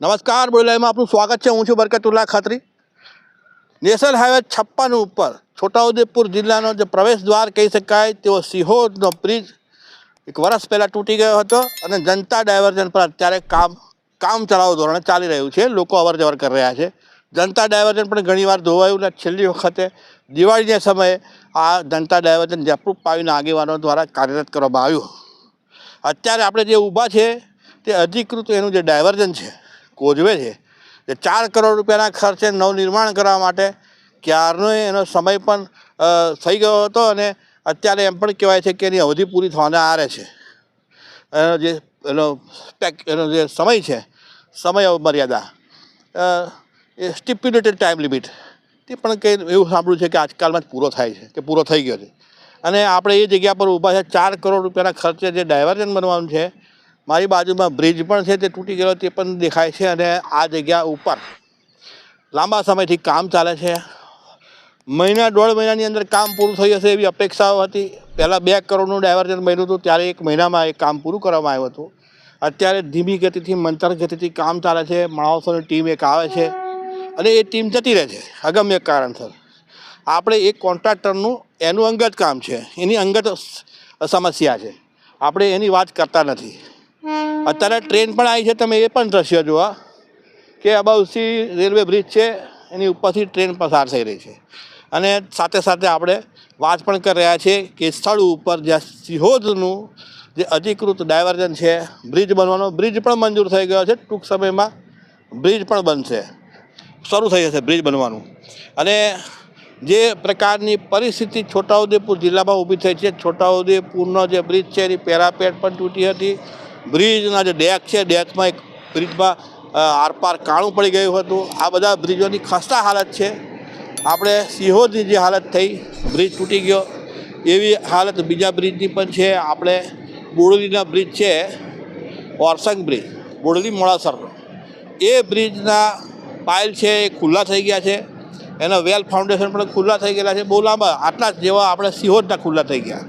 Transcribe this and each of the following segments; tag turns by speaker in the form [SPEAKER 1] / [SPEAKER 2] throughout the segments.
[SPEAKER 1] નમસ્કાર બોલાઈમાં આપનું સ્વાગત છે. હું છું બરકતુલ્લા ખત્રી. નેશનલ હાઈવે છપ્પન ઉપર છોટાઉદેપુર જિલ્લાનો જે પ્રવેશ દ્વાર કહી શકાય તેવો સિહોરનો બ્રિજ એક વર્ષ પહેલાં તૂટી ગયો હતો અને જનતા ડાયવર્ઝન પર અત્યારે કામ કામ ચલાવ ધોરણે ચાલી રહ્યું છે. લોકો અવર જવર કરી રહ્યા છે. જનતા ડાયવર્ઝન પણ ઘણીવાર ધોવાયું ને છેલ્લી વખતે દિવાળીના સમયે આ જનતા ડાયવર્ઝન જયપ્રુપ પાવીના આગેવાનો દ્વારા કાર્યરત કરવામાં આવ્યું. અત્યારે આપણે જે ઊભા છે, તે અધિકૃત એનું જે ડાયવર્ઝન છે કોઝવે છે. જે ચાર કરોડ રૂપિયાના ખર્ચે નવનિર્માણ કરવા માટે ક્યારનો એનો સમય પણ થઈ ગયો હતો અને અત્યારે એમ પણ કહેવાય છે કે એની અવધિ પૂરી થવાના આરે છે. એનો જે, એનો પેક, એનો જે સમય છે, સમય મર્યાદા એ સ્ટિપ્યુલેટેડ ટાઈમ લિમિટ તે પણ કંઈ એવું સાંભળ્યું છે કે આજકાલમાં જ પૂરો થાય છે, કે પૂરો થઈ ગયો છે. અને આપણે એ જગ્યા પર ઊભા છે, ચાર કરોડ રૂપિયાના ખર્ચે જે ડાયવર્ઝન બનવાનું છે મારી બાજુમાં બ્રિજ પણ છે, તે તૂટી ગયેલો, તે પણ દેખાય છે અને આ જગ્યા ઉપર લાંબા સમયથી કામ ચાલે છે. મહિના, દોઢ મહિનાની અંદર કામ પૂરું થઈ જશે એવી અપેક્ષાઓ હતી. પહેલાં બે કરોડનું ડાયવર્જન બન્યું હતું, ત્યારે એક મહિનામાં એ કામ પૂરું કરવામાં આવ્યું હતું. અત્યારે ધીમી ગતિથી મંતર ગતિથી કામ ચાલે છે, માણસોની ટીમ એક આવે છે અને એ ટીમ જતી રહે છે, અગમ્ય કારણસર. આપણે એક કોન્ટ્રાક્ટરનું, એનું અંગત કામ છે, એની અંગત સમસ્યા છે. આપણે એની વાત કરતા નથી. અત્યારે ટ્રેન પણ આવી છે, તમે એ પણ દ્રશ્ય જોવા કે અબાઉસી રેલવે બ્રિજ છે, એની ઉપરથી ટ્રેન પસાર થઈ રહી છે. અને સાથે સાથે આપણે વાત પણ કરી રહ્યા છીએ કે સ્થળ ઉપર જ્યાં સિહોદનું જે અધિકૃત ડાયવર્ઝન છે બ્રિજ બનવાનો. બ્રિજ પણ મંજૂર થઈ ગયો છે, ટૂંક સમયમાં બ્રિજ પણ બનશે. શરૂ થઈ જશે બ્રિજ બનવાનું. અને જે પ્રકારની પરિસ્થિતિ છોટાઉદેપુર જિલ્લામાં ઊભી થઈ છે, છોટાઉદેપુરનો જે બ્રિજ છે, એની પેરાપેટ પણ તૂટી હતી. બ્રિજના જે ડેક છે, ડેકમાં એક બ્રિજમાં આરપાર કાણું પડી ગયું હતું. આ બધા બ્રિજોની ખસ્તા હાલત છે. આપણે સિહોરની જે હાલત થઈ, બ્રિજ તૂટી ગયો. એવી હાલત બીજા બ્રિજની પણ છે. આપણે બોડલીના બ્રિજ છે, ઓરસંગ બ્રિજ, બોડલી મોડાસરનો એ બ્રિજના પાયલ છે, એ ખુલ્લા થઈ ગયા છે. એના વેલ ફાઉન્ડેશન પણ ખુલ્લા થઈ ગયેલા છે. બહુ લાંબા, આટલા જેવા આપણે સિહોરના ખુલ્લા થઈ ગયા.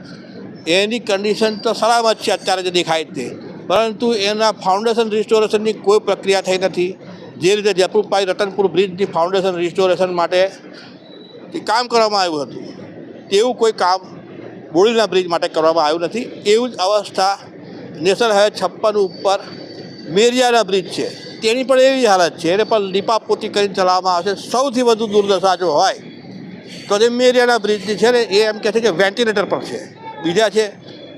[SPEAKER 1] એની કન્ડિશન તો સલામત છે અત્યારે જે દેખાય તે પરંતુ એના ફાઉન્ડેશન રિસ્ટોરેશનની કોઈ પ્રક્રિયા થઈ નથી. જે રીતે જયપુરભાઈ રતનપુર બ્રિજની ફાઉન્ડેશન રિસ્ટોરેશન માટે કામ કરવામાં આવ્યું હતું. તેવું કોઈ કામ બોડીના બ્રિજ માટે કરવામાં આવ્યું નથી. એવું જ અવસ્થા નેશનલ હાઈવે છપ્પન ઉપર મેરિયાના બ્રિજ છે. તેની પણ એવી હાલત છે. એને પણ લીપાપોતી કરીને ચલાવવામાં આવશે. સૌથી વધુ દુર્દશા જો હોય, તો જે મેરિયાના બ્રિજની છે ને, એ એમ કહે છે કે વેન્ટિલેટર પર છે. બીજા છે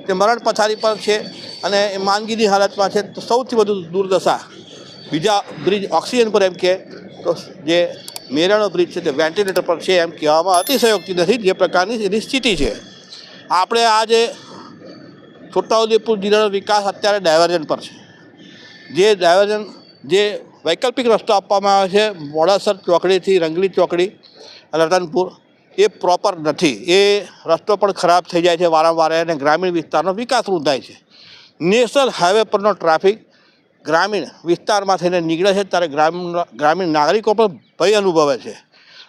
[SPEAKER 1] તે મરણ પથારી પર છે અને એ માંદગીની હાલતમાં છે. તો સૌથી વધુ દુર્દશા બીજા બ્રિજ ઓક્સિજન પર એમ કે, તો જે મેરાનો બ્રિજ છે તે વેન્ટિલેટર પર છે એમ કહેવામાં અતિશયોક્તિ નથી, જે પ્રકારની એની સ્થિતિ છે. આપણે આ જે છોટાઉદેપુર જિલ્લાનો વિકાસ અત્યારે ડાયવર્ઝન પર છે. જે ડાયવર્ઝન, જે વૈકલ્પિક રસ્તો આપવામાં આવે છે, મોડાસર ચોકડીથી રંગલી ચોકડી, રતનપુર. એ પ્રોપર નથી. એ રસ્તો પણ ખરાબ થઈ જાય છે વારંવાર અને ગ્રામીણ વિસ્તારનો વિકાસ રૂંધાય છે. નેશનલ હાઈવે પરનો ટ્રાફિક ગ્રામીણ વિસ્તારમાં થઈને નીકળે છે ત્યારે ગ્રામીણ ગ્રામીણ નાગરિકો પણ ભય અનુભવે છે.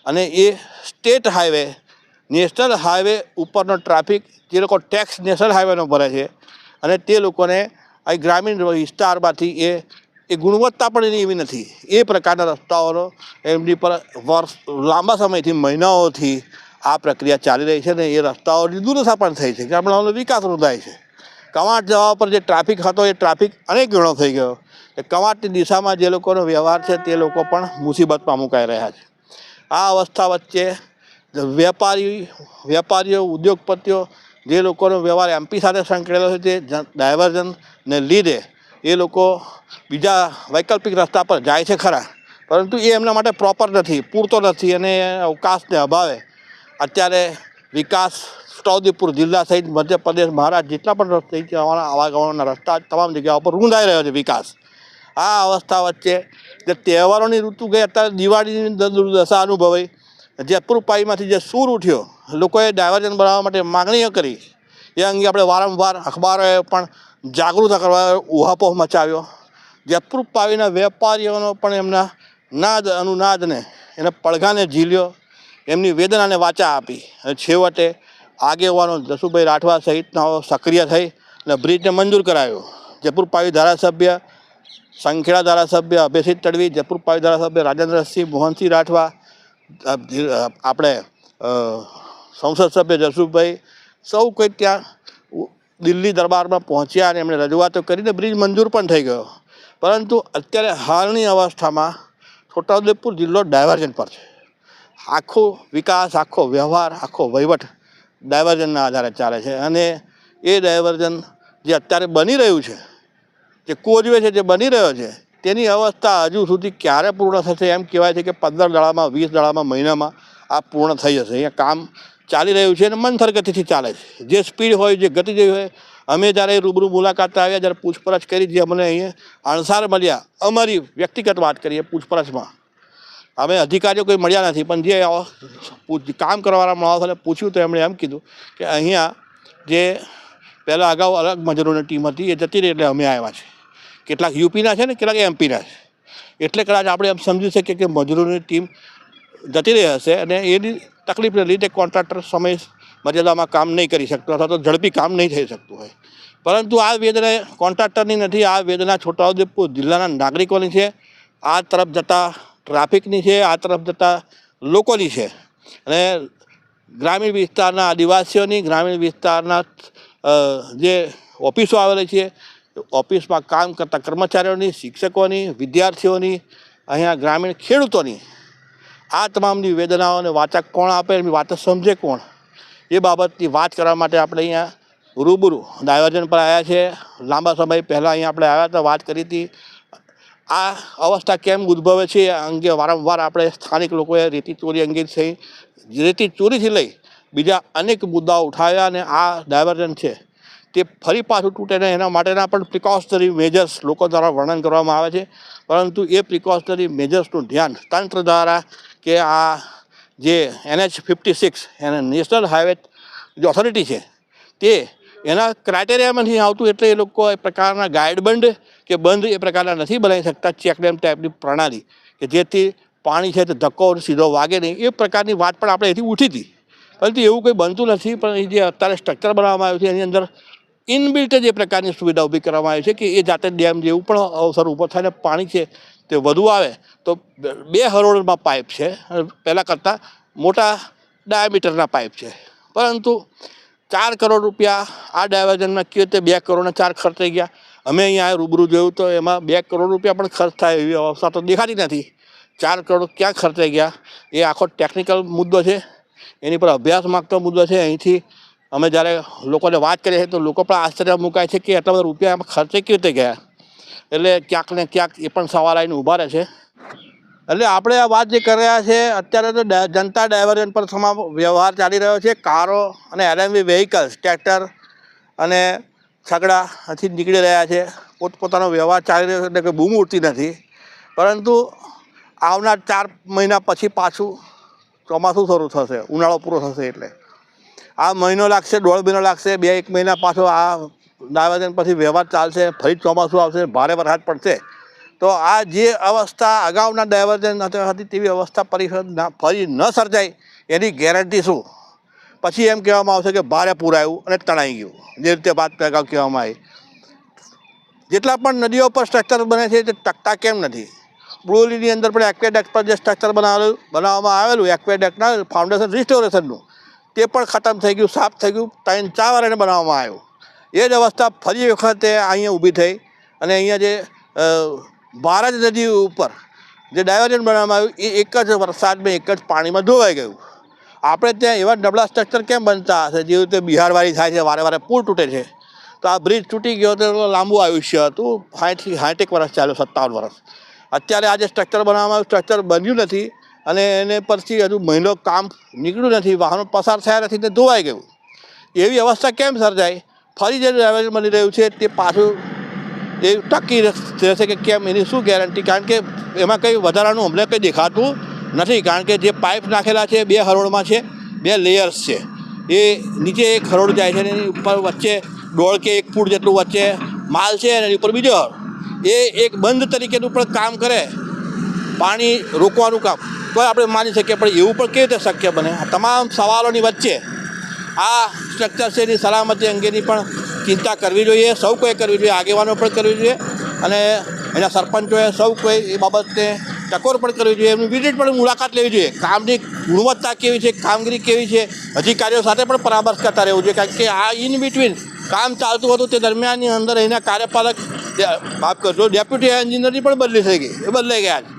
[SPEAKER 1] અને એ સ્ટેટ હાઈવે, નેશનલ હાઈવે ઉપરનો ટ્રાફિક જે લોકો ટેક્સ નેશનલ હાઈવેનો ભરે છે અને તે લોકોને આ ગ્રામીણ વિસ્તારમાંથી એ એ ગુણવત્તા પણ એની એવી નથી. એ પ્રકારના રસ્તાઓનો એમની પર વર્ષ, લાંબા સમયથી, મહિનાઓથી આ પ્રક્રિયા ચાલી રહી છે ને એ રસ્તાઓની દુર્દશા પણ થઈ છે. ગામડાઓનો વિકાસ રૂંધાય છે. કવાંટ જવા પર જે ટ્રાફિક હતો, એ ટ્રાફિક અનેક ગણો થઈ ગયો. એ કવાંટની દિશામાં જે લોકોનો વ્યવહાર છે, તે લોકો પણ મુસીબતમાં મુકાઈ રહ્યા છે. આ અવસ્થા વચ્ચે વેપારી, વેપારીઓ, ઉદ્યોગપતિઓ, જે લોકોનો વ્યવહાર એમપી સાથે સંકળાયેલો છે, તે ડાયવર્ઝનને લીધે એ લોકો બીજા વૈકલ્પિક રસ્તા પર જાય છે ખરા. પરંતુ એ એમના માટે પ્રોપર નથી, પૂરતો નથી અને અવકાશને અભાવે. અત્યારે વિકાસ છોટાઉદેપુર જિલ્લા સહિત મધ્યપ્રદેશ, મહારાષ્ટ્ર જેટલા પણ રસ્તા આવાગમનના રસ્તા તમામ જગ્યાઓ પર રૂંધાઈ રહ્યો છે વિકાસ. આ અવસ્થા વચ્ચે જે તહેવારોની ઋતુ ગઈ, અત્યારે દિવાળીની દુર્દશા અનુભવાઈ. જયપુર પાઈમાંથી જે સૂર ઉઠ્યો, લોકોએ ડાયવર્જન બનાવવા માટે માગણીઓ કરી. એ અંગે આપણે વારંવાર અખબારોએ પણ જાગૃત કરવા ઉહાપોહ મચાવ્યો. જયપુર પાવીના વેપારીઓનો પણ એમના નાદ, અનુનાદને, એના પડઘાને ઝીલ્યો. એમની વેદનાને વાચા આપી. અને છેવટે આગેવાનો જસુભાઈ રાઠવા સહિતનાઓ સક્રિય થઈ અને બ્રિજને મંજૂર કરાયો. જયપુર પાવી ધારાસભ્ય સંખેડા ધારાસભ્ય અભયસિંહ તડવી, જયપુર પાવી ધારાસભ્ય રાજેન્દ્રસિંહ મોહનસિંહ રાઠવા આપણે સંસદ સભ્ય જસુભાઈ, સૌ કોઈ ત્યાં દિલ્હી દરબારમાં પહોંચ્યા અને એમણે રજૂઆતો કરીને બ્રિજ મંજૂર પણ થઈ ગયો. પરંતુ અત્યારે હાલની અવસ્થામાં છોટાઉદેપુર જિલ્લો ડાયવર્જન પર છે. આખો વિકાસ, આખો વ્યવહાર, આખો વહીવટ ડાયવર્જનના આધારે ચાલે છે અને એ ડાયવર્જન જે અત્યારે બની રહ્યું છે, જે કોજવે છે, જે બની રહ્યો છે, તેની અવસ્થા હજુ સુધી ક્યારે પૂર્ણ થશે એમ કહેવાય છે કે પંદર દાડામાં, વીસ દાડામાં, મહિનામાં આ પૂર્ણ થઈ જશે. અહીંયા કામ ચાલી રહ્યું છે અને મંથર ગતિથી ચાલે છે. જે સ્પીડ હોય, જે ગતિ જેવી હોય, અમે જ્યારે રૂબરૂ મુલાકાત આવ્યા, જ્યારે પૂછપરછ કરી, જે અમને અહીંયા અણસાર મળ્યા, અમારી વ્યક્તિગત વાત કરીએ પૂછપરછમાં. અમે અધિકારીઓ કોઈ મળ્યા નથી, પણ જે કામ કરવાવાળા માણસોને પૂછ્યું તો એમણે એમ કીધું કે અહીંયા જે પહેલાં અગાઉ અલગ મજૂરોની ટીમ હતી, એ જતી રહી એટલે અમે આવ્યા છે કેટલાક યુપીના છે ને, કેટલાક એમપીના છે. એટલે કદાચ આપણે એમ સમજી શકીએ કે મજૂરોની ટીમ જતી રહી હશે અને એની તકલીફને લીધે કોન્ટ્રાક્ટર સમય મર્યાદામાં કામ નહીં કરી શકતો અથવા તો ઝડપી કામ નહીં થઈ શકતું હોય. પરંતુ આ વેદના કોન્ટ્રાક્ટરની નથી, આ વેદના છોટાઉદેપુર જિલ્લાના નાગરિકોની છે, આ તરફ જતા ટ્રાફિકની છે, આ તરફ જતા લોકોની છે. અને ગ્રામીણ વિસ્તારના આદિવાસીઓની, ગ્રામીણ વિસ્તારના જે ઓફિસો આવેલી છે, ઓફિસમાં કામ કરતા કર્મચારીઓની, શિક્ષકોની, વિદ્યાર્થીઓની, અહીંયા ગ્રામીણ ખેડૂતોની આ તમામની વેદનાઓને વાચક કોણ આપે એમની વાત સમજે કોણ? એ બાબતની વાત કરવા માટે આપણે અહીંયા રૂબરૂ ડાયવર્જન પર આવ્યા છે લાંબા સમય પહેલાં અહીંયા આપણે આવ્યા હતા, વાત કરી હતી. આ અવસ્થા કેમ ઉદ્ભવે છે એ અંગે વારંવાર આપણે સ્થાનિક લોકોએ રેતી ચોરી અંગે થઈ રેતી ચોરીથી લઈ બીજા અનેક મુદ્દાઓ ઉઠાવ્યા અને આ ડાયવર્જન છે તે ફરી પાછું તૂટે ને એના માટેના પણ પ્રિકોશનરી મેજર્સ લોકો દ્વારા વર્ણન કરવામાં આવે છે. પરંતુ એ પ્રિકોશનરી મેજર્સનું ધ્યાન તંત્ર દ્વારા કે આ જે એનએચ ફિફ્ટી સિક્સ, એને નેશનલ હાઈવે જે ઓથોરિટી છે, તે એના ક્રાઇટેરિયામાં નથી આવતું એટલે એ લોકો એ પ્રકારના ગાઈડ બંધ કે બંધ એ પ્રકારના નથી બનાવી શકતા ચેકડેમ ટાઈપની પ્રણાલી. કે જેથી પાણી છે તે ધક્કો સીધો વાગે નહીં. એ પ્રકારની વાત પણ આપણે એથી ઉઠી હતી. પરંતુ એવું કંઈ બનતું નથી, પણ એ જે અત્યારે સ્ટ્રક્ચર બનાવવામાં આવ્યું છે, એની અંદર ઇનબિલ્ટ જે પ્રકારની સુવિધા ઊભી કરવામાં આવી છે કે એ જાતે ડેમ જેવું પણ અવસર ઊભો થાય પાણી છે તે વધુ આવે, તો બે હરોળમાં પાઇપ છે. પહેલાં કરતાં મોટા ડાયામીટરના પાઇપ છે. પરંતુ ચાર કરોડ રૂપિયા આ ડાયવર્ઝનમાં કયો તે બે કરોડના ચાર ખર્ચ ગયા. અમે અહીંયા રૂબરૂ જોયું તો એમાં બે કરોડ રૂપિયા પણ ખર્ચ થાય એવી અવસ્થા તો દેખાતી નથી. ચાર કરોડ ક્યાં ખર્ચાઈ ગયા? એ આખો ટેકનિકલ મુદ્દો છે. એની પર અભ્યાસ માગતો મુદ્દો છે. અહીંથી અમે જ્યારે લોકોને વાત કરીએ છીએ તો લોકો પણ આશ્ચર્ય મુકાય છે કે એટલા બધા રૂપિયા ખર્ચે કેવી રીતે ગયા. એટલે ક્યાંક ને ક્યાંક એ પણ સવાલ આવીને ઊભા રહે છે. એટલે આપણે આ વાત જે કરી રહ્યા છે, અત્યારે તો જનતા ડાયવર્ઝન પર સમા વ્યવહાર ચાલી રહ્યો છે. કારો અને એલએમવી વેહિકલ્સ, ટ્રેક્ટર અને છગડાથી નીકળી રહ્યા છે. પોતપોતાનો વ્યવહાર ચાલી રહ્યો છે, એટલે કે બૂમ ઉડતી નથી. પરંતુ આવનાર ચાર મહિના પછી પાછું ચોમાસું શરૂ થશે, ઉનાળો પૂરો થશે એટલે. આ મહિનો લાગશે, દોઢ મહિનો લાગશે, બે એક મહિના પાછો આ ડાયવર્જન પછી વ્યવહાર ચાલશે, ફરી ચોમાસું આવશે, ભારે વરસાદ પડશે. તો આ જે અવસ્થા અગાઉના ડાયવર્જન હતી તેવી અવસ્થા પરિષદ ફરી ન સર્જાય, એની ગેરંટી શું? પછી એમ કહેવામાં આવશે કે ભારે પૂરાયું અને તણાઈ ગયું. જે રીતે વાત અગાઉ કહેવામાં આવી. જેટલા પણ નદીઓ પર સ્ટ્રક્ચર બને છે, તે ટકતા કેમ નથી? બોરીની અંદર પણ એક્વેડેક્ટ પર જે સ્ટ્રક્ચર બનાવેલું બનાવવામાં આવેલું એક્વેડેક્ટના ફાઉન્ડેશન રિસ્ટોરેશનનું તે પણ ખતમ થઈ ગયું, સાફ થઈ ગયું, ત્રણ ચાર વાર બનાવવામાં આવ્યું. એ જ અવસ્થા ફરી વખતે અહીંયા ઊભી થઈ અને અહીંયા જે ભારત નદી ઉપર જે ડાયવર્જન બનાવવામાં આવ્યું, એ એક જ વરસાદમાં એક જ પાણીમાં ધોવાઈ ગયું. આપણે ત્યાં એવા નબળા સ્ટ્રક્ચર કેમ બનતા હશે? જેવી રીતે બિહારવાળી થાય છે, વારે વારે પુલ તૂટે છે. તો આ બ્રિજ તૂટી ગયો તો લાંબુ આયુષ્ય હતું. સાઠથી સાઠેક વર્ષ ચાલ્યું, સત્તાવન વર્ષ. અત્યારે આ જે સ્ટ્રક્ચર બનાવવામાં આવ્યું સ્ટ્રક્ચર બન્યું નથી અને એને પરથી હજુ મહિનો કામ નીકળ્યું નથી. વાહનો પસાર થયા નથી ને ધોવાઈ ગયું. એવી અવસ્થા કેમ સર્જાય ફરી જે ડ્રાઈવર બની રહ્યું છે, તે પાછું એ ટકી રહેશે કે કેમ, એની શું ગેરંટી કારણ કે એમાં કંઈ વધારાનું અમને કંઈ દેખાતું નથી. કારણ કે જે પાઇપ નાખેલા છે, બે હરોળમાં છે, બે લેયર્સ છે. એ નીચે એક હરોળ જાય છે અને એની ઉપર વચ્ચે દોઢ કે એક ફૂટ જેટલું વચ્ચે માલ છે અને એની ઉપર બીજો હરોળ. એ એક બંધ તરીકેનું પણ કામ કરે. પાણી રોકવાનું કામ. તો આપણે માની શકીએ, પણ એવું પણ કેવી રીતે શક્ય બને? તમામ સવાલોની વચ્ચે આ સ્ટ્રક્ચર છે એની સલામતી અંગેની પણ ચિંતા કરવી જોઈએ, સૌ કોઈ કરવી જોઈએ, આગેવાનો પણ કરવી જોઈએ અને એના સરપંચોએ સૌ કોઈ એ બાબતે ટકોર પણ કરવી જોઈએ, એમની વિઝિટ પણ મુલાકાત લેવી જોઈએ. કામની ગુણવત્તા કેવી છે, કામગીરી કેવી છે અધિકારીઓ સાથે પણ પરામર્શ કરતા રહેવું જોઈએ, કારણ કે આ ઇન બિટવીન કામ ચાલતું હતું તે દરમિયાનની અંદર એના કાર્યપાલક માફ કરજો ડેપ્યુટી એન્જિનિયરની પણ બદલી થઈ ગઈ, એ બદલાઈ ગયા છે.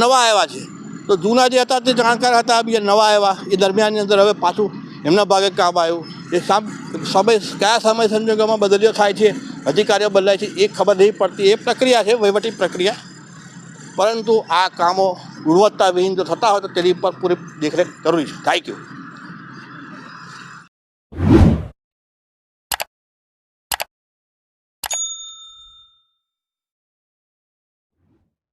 [SPEAKER 1] નવા આવ્યા છે. તો જૂના જે હતા તે જાણકાર હતા, બીજા નવા આવ્યા, એ દરમિયાનની અંદર હવે પાછું એમના ભાગે કામ આવ્યું. એ સામ, સમય, કયા સમય સંજોગોમાં બદલીઓ થાય છે અધિકારીઓ બદલાય છે, એ ખબર નહીં પડતી. એ પ્રક્રિયા છે, વહીવટી પ્રક્રિયા. પરંતુ આ કામો ગુણવત્તાવિહીન જો થતા હોય તો તેની પર પૂરી દેખરેખ જરૂરી છે. Thank you